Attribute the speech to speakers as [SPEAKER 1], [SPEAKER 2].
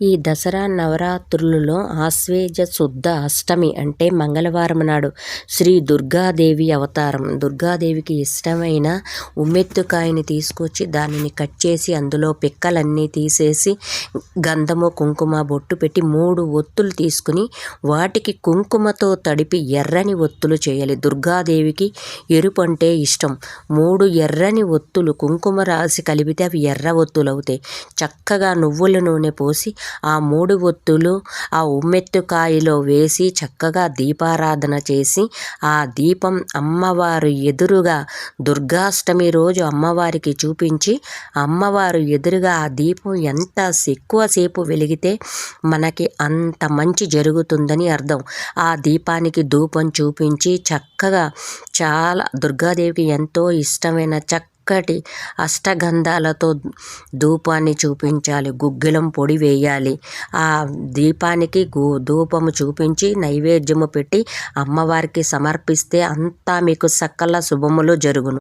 [SPEAKER 1] ఈ దసరా నవరాత్రులలో ఆశ్వేజ శుద్ధ అష్టమి అంటే మంగళవారం నాడు శ్రీ దుర్గాదేవి అవతారం. దుర్గాదేవికి ఇష్టమైన ఉమ్మెత్తుకాయని తీసుకొచ్చి దానిని కట్ చేసి అందులో పిక్కలన్నీ తీసేసి గంధము కుంకుమ బొట్టు పెట్టి మూడు ఒత్తులు తీసుకుని వాటికి కుంకుమతో తడిపి ఎర్రని ఒత్తులు చేయాలి. దుర్గాదేవికి ఎరుపు అంటే ఇష్టం. మూడు ఎర్రని ఒత్తులు కుంకుమ రాసి కలిపితే అవి ఎర్ర ఒత్తులు అవుతాయి చక్కగా నువ్వుల నూనె పోసి ఆ మూడు ఒత్తులు ఆ ఉమ్మెత్తుకాయలో వేసి చక్కగా దీపారాధన చేసి ఆ దీపం అమ్మవారు ఎదురుగా దుర్గాష్టమి రోజు అమ్మవారికి చూపించి అమ్మవారు ఎదురుగా ఆ దీపం ఎంత ఎక్కువసేపు వెలిగితే మనకి అంత మంచి జరుగుతుందని అర్థం. ఆ దీపానికి ధూపం చూపించి చక్కగా చాలా దుర్గాదేవికి ఎంతో ఇష్టమైన చక్క చక్కటి అష్టగంధాలతో ధూపాన్ని చూపించాలి గుగ్గిలం పొడి వేయాలి. ఆ దీపానికి గు ధూపము చూపించి నైవేద్యము పెట్టి అమ్మవారికి సమర్పిస్తే అంతా మీకు సకల శుభములు జరుగును.